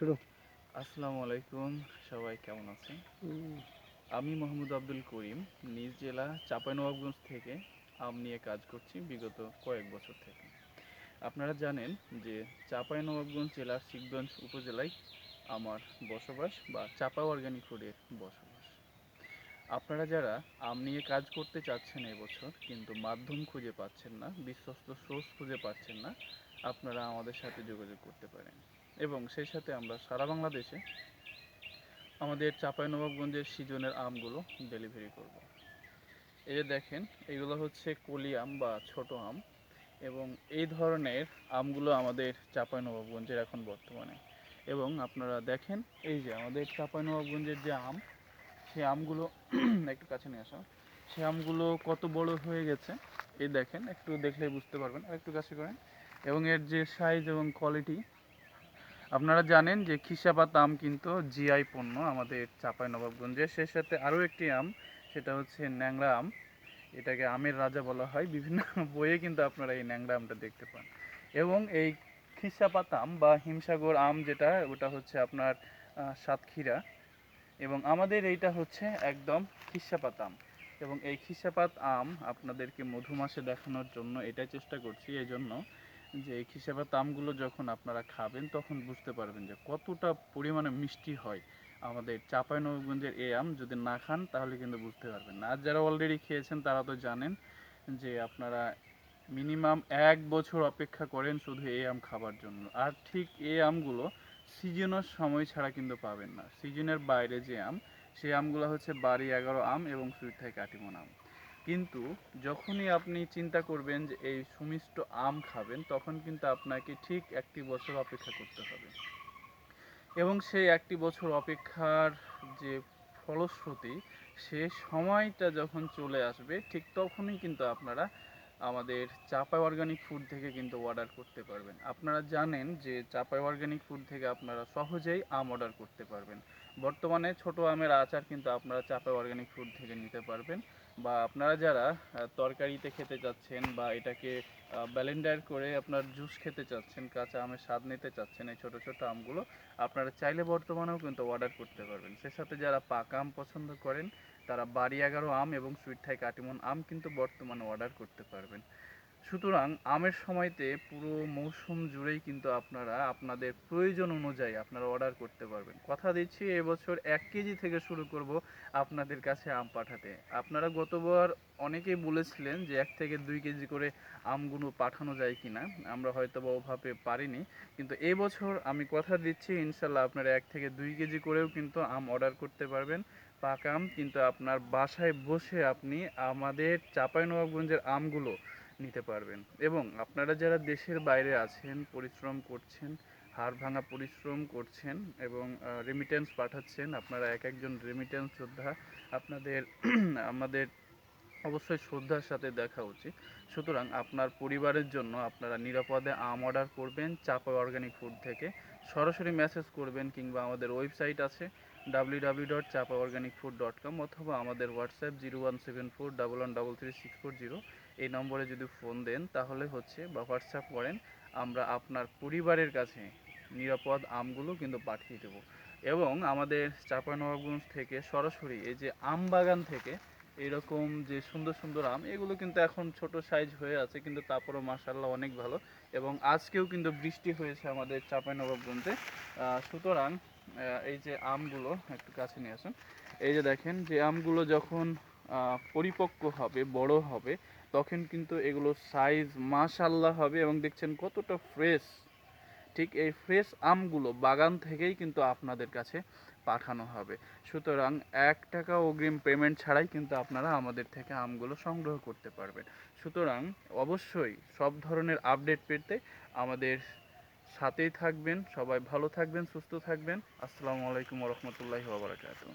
শুরু। আসসালামু আলাইকুম সবাই কেমন আছেন? আমি মোহাম্মদ আব্দুল করিম, নিজ জেলা চাঁপাইনবাবগঞ্জ থেকে আম নিয়ে কাজ করছি বিগত কয়েক বছর থেকে। আপনারা জানেন যে চাঁপাইনবাবগঞ্জ জেলার শিবগঞ্জ উপজেলায় আমার বসবাস বা চাপা অর্গানিক ফুডের বসবাস। আপনারা যারা আম নিয়ে কাজ করতে চাচ্ছেন এবছর কিন্তু মাধ্যম খুঁজে পাচ্ছেন না, বিশ্বস্ত সোর্স খুঁজে পাচ্ছেন না, আপনারা আমাদের সাথে যোগাযোগ করতে পারেন। এবং সেই সাথে আমরা সারা বাংলাদেশে আমাদের চাঁপাইনবাবগঞ্জের সিজনের আমগুলো ডেলিভারি করব। এই যে দেখেন, এগুলো হচ্ছে কলি আম বা ছোট আম এবং এই ধরনের আমগুলো আমাদের চাঁপাইনবাবগঞ্জের এখন বর্তমানে। এবং আপনারা দেখেন, এই যে আমাদের চাঁপাইনবাবগঞ্জের যে আম, সেই আমগুলো, একটু কাছে নিয়ে আসা সেই আমগুলো কত বড় হয়ে গেছে, এই দেখেন, একটু দেখলেই বুঝতে পারবেন, আর একটু কাছে করেন। এবং এর যে সাইজ এবং কোয়ালিটি আপনারা জানেন যে খিসাপাত আম কিন্তু জিআই পণ্য আমাদের চাপাই নবাবগঞ্জে সেই সাথে আরও একটি আম, সেটা হচ্ছে ন্যাংরা আম। এটাকে আমের রাজা বলা হয়। বিভিন্ন বইয়ে কিন্তু আপনারা এই ন্যাংরা আমটা দেখতে পান। এবং এই খিসাপাত আম বা হিমসাগর আম যেটা, ওটা হচ্ছে আপনার সাতক্ষীরা। এবং আমাদের এইটা হচ্ছে একদম খিসাপাত আম এবং এই খিসাপাত আম আপনাদেরকে মধুমাসে দেখানোর জন্য এটাই চেষ্টা করছি। এই জন্য যে এই খিসাপাত আমগুলো যখন আপনারা খাবেন, তখন বুঝতে পারবেন যে কতটা পরিমাণে মিষ্টি হয় আমাদের চাঁপাইনবাবগঞ্জের এই আম। যদি না খান, তাহলে কিন্তু বুঝতে পারবেন না। আর যারা অলরেডি খেয়েছেন, তারা তো জানেন যে আপনারা মিনিমাম এক বছর অপেক্ষা করেন শুধু এই আম খাবার জন্য। আর ঠিক এই আমগুলো সিজনের সময় ছাড়া কিন্তু পাবেন না। সিজনের বাইরে যে আম, সেই আমগুলো হচ্ছে বাড়ি এগারো আম এবং সুইট থেকে কাটিমন আম। কিন্তু যখনই আপনি চিন্তা করবেন যে এই সুমিষ্ট আম খাবেন, তখন কিন্তু আপনাকে ঠিক একটি বছর অপেক্ষা করতে হবে। এবং সেই একটি বছর অপেক্ষার যে ফলশ্রুতি, সে সময়টা যখন চলে আসবে, ঠিক তখনই কিন্তু আপনারা আমাদের চাপাই অর্গানিক ফুড থেকে কিন্তু অর্ডার করতে পারবেন। আপনারা জানেন যে চাপাই অর্গানিক ফুড থেকে আপনারা সহজেই আম অর্ডার করতে পারবেন। বর্তমানে ছোট আমের আচার কিন্তু আপনারা চাপাই অর্গানিক ফুড থেকে নিতে পারবেন বা আপনারা যারা তরকারিতে খেতে চাচ্ছেন বা এটাকে ব্যালেন্ডার করে আপনার জুস খেতে চাচ্ছেন, কাঁচা আমের স্বাদ নিতে চাচ্ছেন এই ছোট ছোট আমগুলো, আপনারা চাইলে বর্তমানেও কিন্তু অর্ডার করতে পারবেন। সে সাথে যারা পাকা আম পছন্দ করেন তারা বাড়ি এগারো আম এবং সুইট থাই কাটিমন আম কিন্তু বর্তমানে অর্ডার করতে পারবেন। সুতরাং আমের সময়তে পুরো মৌসুম জুড়েই কিন্তু আপনারা আপনাদের প্রয়োজন অনুযায়ী আপনারা অর্ডার করতে পারবেন। কথা দিচ্ছি, এবছর এক কেজি থেকে শুরু করব আপনাদের কাছে আম পাঠাতে। আপনারা গতবার অনেকেই বলেছিলেন যে এক থেকে দুই কেজি করে আমগুলো পাঠানো যায় কিনা, আমরা হয়তো বা ওভাবে পারিনি। কিন্তু এই বছর আমি কথা দিচ্ছি, ইনশাল্লাহ আপনারা এক থেকে দুই কেজি করেও কিন্তু আম অর্ডার করতে পারবেন। পাকা আম, কিন্তু আপনার বাসায় বসে আপনি আমাদের চাঁপাইনবাবগঞ্জের আমগুলো নিতে পারবেন। এবং আপনারা যারা দেশের বাইরে আছেন, পরিশ্রম করছেন, হাড় ভাঙা পরিশ্রম করছেন এবং রেমিটেন্স পাঠাচ্ছেন, আপনারা এক একজন রেমিটেন্স যোদ্ধা, আপনাদের, আমাদের অবশ্যই শ্রদ্ধার সাথে দেখা উচিত। সুতরাং আপনার পরিবারের জন্য আপনারা নিরাপদে আম অর্ডার করবেন, চাপা অর্গানিক ফুড থেকে। সরাসরি মেসেজ করবেন কিংবা আমাদের ওয়েবসাইট আছে W W dot Chapa organic food dot com অথবা আমাদের WhatsApp zero one seven four double one double three six four zero এই নম্বরে যদি ফোন দেন, তাহলে হচ্ছে বা হোয়াটসঅ্যাপ করেন, আমরা আপনার পরিবারের কাছে নিরাপদ আমগুলো কিন্তু পাঠিয়ে দেবো। এবং আমাদের চাঁপানবাবগঞ্জ থেকে সরাসরি এই যে আম বাগান থেকে এরকম যে সুন্দর সুন্দর আম, এগুলো কিন্তু এখন ছোট সাইজ হয়ে আছে, কিন্তু তারপরেও মাসাল্লাহ অনেক ভালো। এবং আজকেও কিন্তু বৃষ্টি হয়েছে আমাদের চাঁপাইনবাবগঞ্জে। সুতরাং এই যে আমগুলো, একটু কাছে নিয়ে আসুন। এই যে দেখেন, যে আমগুলো যখন পরিপক্ক হবে, বড় হবে, তখন কিন্তু এগুলো সাইজ মাশাল্লাহ হবে এবং দেখছেন কতটা ফ্রেশ ঠিক এই ফ্রেশ আমগুলো বাগান থেকেই কিন্তু আপনাদের কাছে পাঠানো হবে। সুতরাং এক টাকা অগ্রিম পেমেন্ট ছাড়াই কিন্তু আপনারা আমাদের থেকে আমগুলো সংগ্রহ করতে পারবেন। সুতরাং অবশ্যই সব ধরনের আপডেট পেতে আমাদের সাথেই থাকবেন। সবাই ভালো থাকবেন, সুস্থ থাকবেন। আসসালামু আলাইকুম রহমতুল্লাহি ওবরাকাতুহ